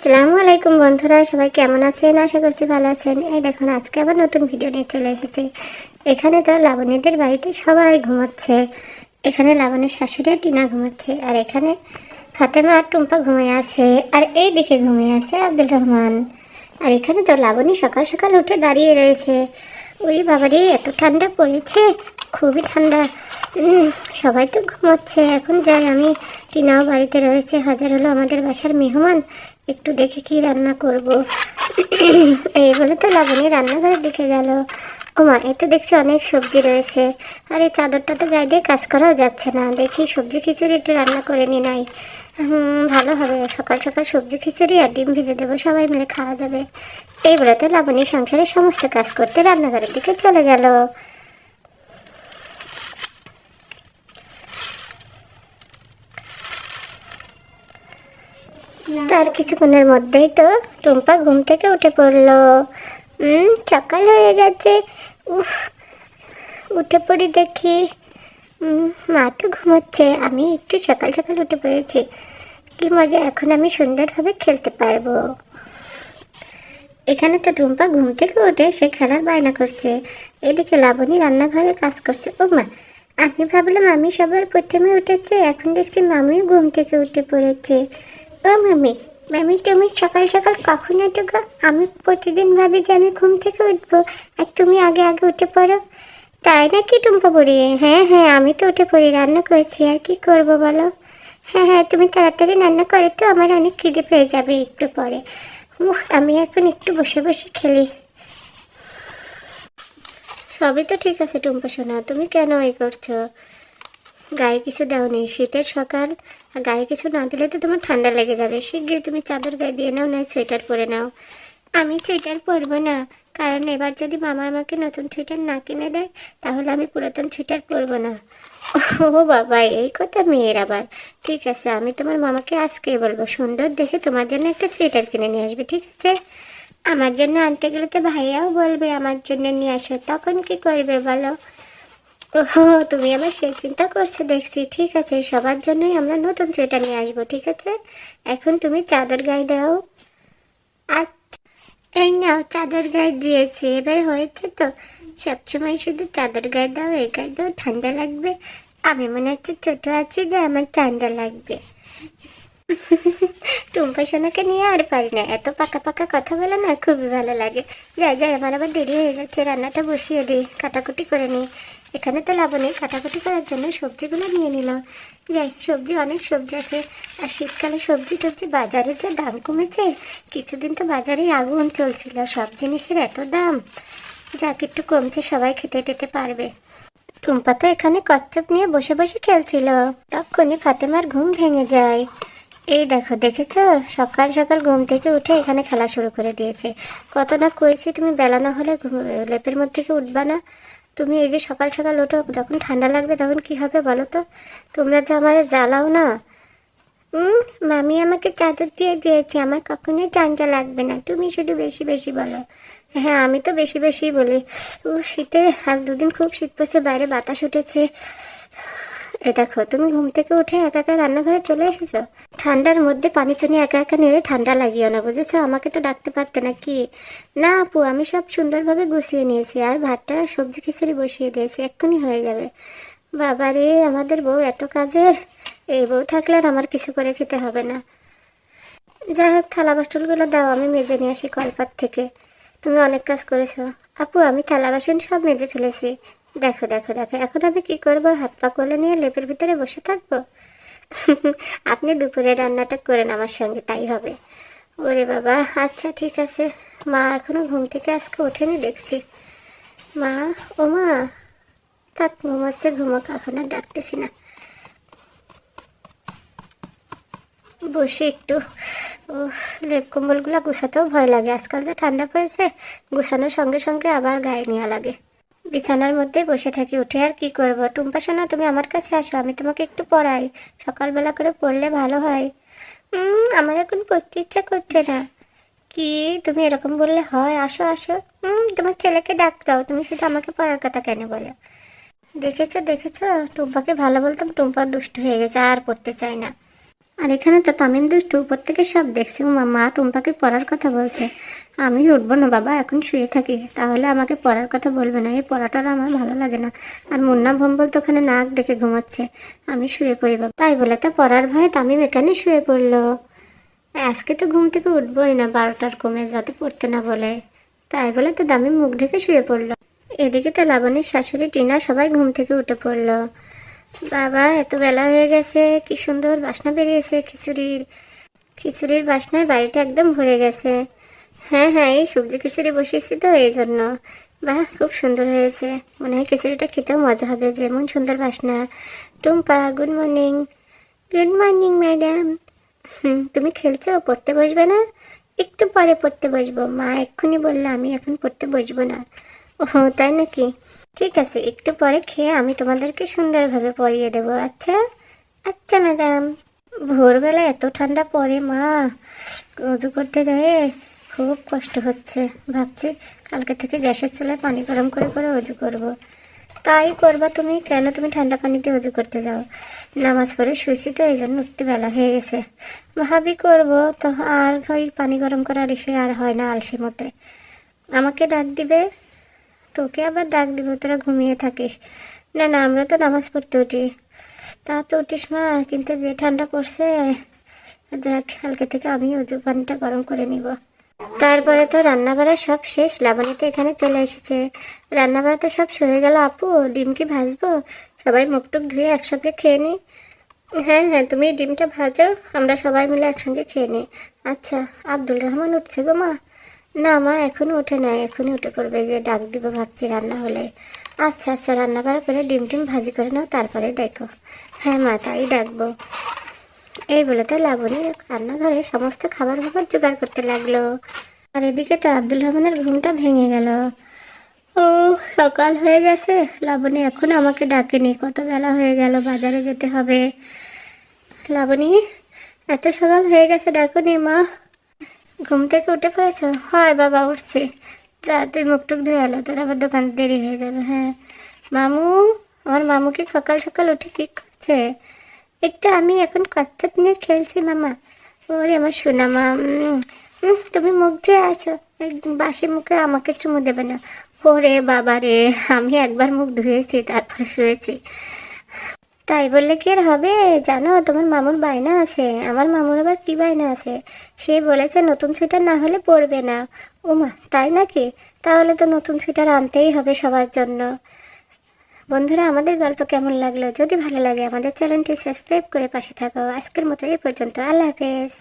আসসালামু আলাইকুম বন্ধুরা, সবাই কেমন আছেন? আশা করছি ভালো আছেন। এই দেখুন, আজকে আবার নতুন ভিডিও নিয়ে চলে এসেছি। এখানে তো লাবণীদের বাড়িতে সবাই ঘুমাচ্ছে। এখানে লাবণীর শাশুড়ি টিনা ঘুমাচ্ছে। আর এখানে ফাতেমা আর টুম্পা ঘুমিয়ে আছে। আর এই দিকে ঘুমিয়ে আছে আব্দুল রহমান। আর এখানে তো লাবণী সকাল সকাল উঠে দাঁড়িয়ে রয়েছে। ওই বাবারে, এত ঠান্ডা পড়েছে, খুবই ঠান্ডা। সবাই তো ঘুমাচ্ছে। এখন যাই, আমি টিনাও বাড়িতে রয়েছে। হাজার হলো আমাদের বাসার মেহমান। একটু দেখে কি রান্না করব? এই বলে তো লাবণী রান্নাঘরের দিকে গেল। ওমা এতে দেখছি অনেক সবজি রয়েছে। আর এই চাদরটা তো গায়ে দিয়ে কাজ করাও যাচ্ছে না। দেখি সবজি খিচুড়ি একটু রান্না করে নি নাই। ভালো হবে। সকাল সকাল সবজি খিচুড়ি আর ডিম ভেজে দেবো, সবাই মিলে খাওয়া যাবে। এই বলে তো লাবণী সংসারে সমস্ত কাজ করতে রান্নাঘরের দিকে চলে গেল। তার কিছুক্ষণের মধ্যেই তো টুম্পা ঘুম থেকে উঠে পড়ল। সকাল হয়ে গেছে। উফ, উঠে পড়ি দেখি। মা তো ঘুমোচ্ছে, আমি একটু সকাল সকাল উঠে পড়েছি। কি মজা, এখন আমি সুন্দরভাবে খেলতে পারব। এখানে তো টুম্পা ঘুম থেকে উঠে সে খেলার বায়না করছে। এদিকে লাবণী রান্নাঘরে কাজ করছে। ও মা, আমি ভাবলাম আমি সবার প্রথমে উঠেছে, এখন দেখছি মামিও ঘুম থেকে উঠে পড়েছে। ও মামি মামি, তুমি সকাল সকাল কখন ওঠো গো? আমি প্রতিদিন ভাবি যে আমি ঘুম থেকে উঠবো। আর তুমি আগে আগে উঠে পড়ো? তাই নাকি টুম্পা পড়ি হ্যাঁ হ্যাঁ আমি তো উঠে পড়ি, রান্না করেছি। আর কি করব বলো? হ্যাঁ হ্যাঁ তুমি তাড়াতাড়ি রান্না করো তো, আমার অনেক খিদে পেয়ে যাবে একটু পরে। উফ আমি এখন একটু বসে বসে খেলি। সবই তো ঠিক আছে টুম্পা সোনা, তুমি কেন এ করছ? গায়ে কিছু দাওনি, শীতের সকাল আর গায়ে কিছু না দিলে তো তোমার ঠান্ডা লেগে যাবে। শিগগির তুমি চাদর গায়ে দিয়ে নাও না সোয়েটার পরে নাও। আমি সোয়েটার পরবো না, কারণ এবার যদি মামা আমাকে নতুন সোয়েটার না কিনে দেয়, তাহলে আমি পুরাতন সোয়েটার পরবো না। ও বাবা, এই কথা মেয়ের আবার। ঠিক আছে, আমি তোমার মামাকে আজকেই বলব, সুন্দর দেখে তোমার জন্য একটা সোয়েটার কিনে নিয়ে আসবে, ঠিক আছে? আমার জন্য আনতে গেলে তো ভাইয়াও বলবে, আমার জন্য নিয়ে আসো, তখন কি করবে বলো? ওহো, তুমি আমার সেই চিন্তা করছ, দেখছি। ঠিক আছে, সবার জন্যই আমরা নতুন সোয়েটার নিয়ে আসব, ঠিক আছে? এখন তুমি চাদর গায়ে দাও। আর এই নাও, চাদর গায়ে দিয়েছি। এবার হয়েছে তো, সবসময় শুধু চাদর গায়ে দাও, এই গায়ে দাও, ঠান্ডা লাগবে। আমি মনে হচ্ছে ছোট আছি যে আমার ঠান্ডা লাগবে। টুম্পা সোনাকে নিয়ে আর পারি না, এত পাকা পাকা কথা বলে না, খুবই ভালো লাগে। যাই যাই, আমার আবার দেরি হয়ে যাচ্ছে, রান্নাটা বসিয়ে দিই, কাটাকুটি করে নিই। এখানে তো লাবণী কাটাকুটি করার জন্য সবজিগুলো নিয়ে নিল। যাই, সবজি, অনেক সবজি আছে। আর শীতকালে সবজি টবজি বাজারে যে দাম কমেছে, কিছুদিন তো বাজারে আগুন চলছিল, সব জিনিসের এত দাম। যাক, একটু কমছে, সবাই খেতে টেতে পারবে। টুম্পা তো এখানে কচ্ছপ নিয়ে বসে বসে খেলছিল। তখনই ফাতেমার ঘুম ভেঙে যায়। এই দেখো, দেখেছ? সকাল সকাল ঘুম থেকে উঠে এখানে খেলা শুরু করে দিয়েছে। কত না কয়েছি তুমি বেলা না হলে লেপের মধ্যে থেকে উঠবা না। তুমি এই যে সকাল সকাল ওঠো, যখন ঠান্ডা লাগবে তখন কি হবে বলো তো? তোমরা যে আমাদের জ্বালাও না। মামি আমাকে চাদর দিয়ে দিয়েছে, আমার কখনোই ঠান্ডা লাগবে না। তুমি শুধু বেশি বেশি বলো। হ্যাঁ আমি তো বেশি বেশি বলি। ও শীতে আজ দুদিন খুব শীত পড়ছে, বাইরে বাতাস উঠেছে। এ দেখো, তুমি ঘুম থেকে উঠে একা একা রান্নাঘরে চলে এসেছ? ঠান্ডার মধ্যে পানি চানি একা একা নেড়ে ঠান্ডা লাগিও না, বুঝেছ? আমাকে তো ডাকতে পারতে না কি? না আপু, আমি সব সুন্দরভাবে গুছিয়ে নিয়েছি, আর ভাতটা সবজি খিচুড়ি বসিয়ে দিয়েছি, এক্ষুনি হয়ে যাবে। বাবা রে, আমাদের বউ এত কাজের। এই বউ থাকলে আর আমার কিছু করে খেতে হবে না। যাই হোক, থালা বাসনগুলো দাও, আমি মেজে নিয়ে আসি কলপাত থেকে। তুমি অনেক কাজ করেছ। আপু, আমি থালা বাসন সব মেজে ফেলেছি। দেখো দেখো দেখো, এখন আমি কি করব? হাত পা কোলে নিয়ে লেপের ভিতরে বসে থাকব? আপনি দুপুরে রান্নাটা করেন আমার সঙ্গে, তাই হবে। ওরে বাবা আচ্ছা ঠিক আছে। মা এখনও ঘুম থেকে আজকে ওঠেনি, দেখছি। মা, ও মা, থাক, ঘুমাচ্ছে, ঘুমাক, এখন আর ডাকতেছি না। বসে একটু। ও, লেপ কম্বলগুলো গুছাতেও ভয় লাগে। আজকাল যে ঠান্ডা পড়েছে, গুছানোর সঙ্গে সঙ্গে আবার গায়ে নেওয়া লাগে। বিছানার মধ্যে বসে থাকি। উঠে আর কি করব? টুম্পা সোনা তুমি আমার কাছে আসো আমি তোমাকে একটু পড়াই। সকালবেলা করে পড়লে ভালো হয়। উম, আমার এখন পড়তে ইচ্ছা করছে না। কি? তুমি এরকম বললে হয়? আসো আসো। হুম তোমার ছেলেকে ডাক দাও। তুমি শুধু আমাকে পড়ার কথা কেন বলো? দেখেছ দেখেছ? টুম্পাকে ভালো বলতাম টুম্পা দুষ্ট হয়ে গেছে আর পড়তে চায় না। আর এখানে তো তামিম দুষ্টু উপর থেকে সব দেখছি। মা মা টুম্পাকে পড়ার কথা বলছে। আমি উঠবো না বাবা, এখন শুয়ে থাকি। তাহলে আমাকে পড়ার কথা বলবে না, এই পড়াটা আমার ভালো লাগে না। আর মুন্না ভম্বল তো ওখানে নাক ডেকে ঘুমাচ্ছে। আমি শুয়ে পড়ি বাবা। তাই বলে তো পড়ার ভয়ে তামিম এখানে শুয়ে পড়ল। আজকে তো ঘুম থেকে উঠবোই না, বারোটার কমে যাতে পড়তে না বলে। তাই বলে তো দামি মুখ ঢেকে শুয়ে পড়ল। এদিকে তো লাবণীর শাশুড়ি টিনা সবাই ঘুম থেকে উঠে পড়ল। বাবা, এত বেলা হয়ে গেছে। কি সুন্দর বাসনা বেরিয়েছে খিচুড়ির। খিচুড়ির বাসনায় বাড়িটা একদম ভরে গেছে। হ্যাঁ হ্যাঁ এই সবজি খিচুড়ি বসিয়েছি তো, এই জন্য। বাহ, খুব সুন্দর হয়েছে। মনে হয় খিচুড়িটা খেতেও মজা হবে। যেমন সুন্দর বাসনা। Tumpa, good morning. Good morning, madam. হুম, তুমি খেলছো? পড়তে বসবে না? একটু পরে পড়তে বসবো। মা এক্ষুনি বলল, আমি এখন পড়তে বসবো না। ও তাই নাকি? ঠিক আছে, একটু পরে খেয়ে আমি তোমাদেরকে সুন্দরভাবে পরিয়ে দেবো। আচ্ছা? আচ্ছা ম্যাডাম ভোরবেলা এত ঠান্ডা পড়ে, মা। উজু করতে যায় খুব কষ্ট হচ্ছে। ভাবছি কালকে থেকে গ্যাসের চুলায় পানি গরম করে করে উজু করব। তাই করবা তুমি? কেন তুমি ঠান্ডা পানিতে উজু করতে যাও? নামাজ পড়ে শুয়েছি তো, এই জন্য উঠতে বেলা হয়ে গেছে। ভাবি করব, তো আর ওই পানি গরম করার এসে আর হয় না আলসি মতে আমাকে ডাক দিবে? তোকে আবার ডাক দিব, তোরা ঘুমিয়ে থাকিস। না না, আমরা তো নামাজ পড়তে উঠি। তা তো উঠিস মা, কিন্তু যে ঠান্ডা পড়ছে, যাক, কালকে থেকে আমি উজু পানিটা গরম করে নিব। তারপরে তো রান্নাবাড়া সব শেষ, লাবণী তো এখানে চলে এসেছে। রান্নাবাড়া তো সব সরে গেল, আপু, ডিম কি ভাজবো? সবাই মুখ টুক ধুয়ে একসঙ্গে খেয়ে নিই হ্যাঁ হ্যাঁ তুমি ডিমটা ভাজো, আমরা সবাই মিলে একসঙ্গে খেয়ে নিই আচ্ছা আব্দুল রহমান উঠছে গো মা। না, মা এখনও উঠে নাই। এখনই উঠে পড়বে গিয়ে ডাক দিব ভাবছি রান্না হলে। আচ্ছা আচ্ছা রান্না বাড়া করে ডিম টিম ভাজি করে নাও, তারপরে ডেকো। হ্যাঁ মা, তাই ডাকবো। এই বলে তো লাবণী রান্নাঘরে সমস্ত খাবার খাবার জোগাড় করতে লাগল। আর এদিকে তো আব্দুল রহমানের ঘুমটা ভেঙে গেল। ও, সকাল হয়ে গেছে। লাবণী এখন আমাকে ডাকেনি। কত বেলা হয়ে গেল, বাজারে যেতে হবে। লাবণী, এত সকাল হয়ে গেছে, ডাকুনি, মা। ঘুম থেকে উঠে পড়েছ? হয় বাবা, উঠছি। যা, তুই মুখ টুক ধুয়ে এলো তোর আবার দোকান দেরি হয়ে যাবে হ্যাঁ। মামু, আমার মামু কি সকাল সকাল উঠে কি করছে? একটু আমি এখন কচ্ছপ নিয়ে খেলছি, মামা। ওরে, আমার সোনা মা তুমি মুখ ধুয়ে আছো? বাসি মুখে আমাকে চুমু দেবে না। ওরে বাবা রে, আমি একবার মুখ ধুয়েছি, তারপরে শুয়েছি। তাই বললে কি আর হবে? জানো, তোমার মামুর বায়না আছে। আমার মামুর আবার কি বায়না আছে? সে বলেছে নতুন সুইটার না হলে পরবে না। ওমা, তাই নাকি? তাহলে তো নতুন সুইটার আনতেই হবে সবার জন্য। বন্ধুরা, আমাদের গল্প কেমন লাগল? যদি ভালো লাগে, আমাদের চ্যানেলটি সাবস্ক্রাইব করে পাশে থাকো। আজকের মতো এই পর্যন্ত। আল্লাহ হাফেজ।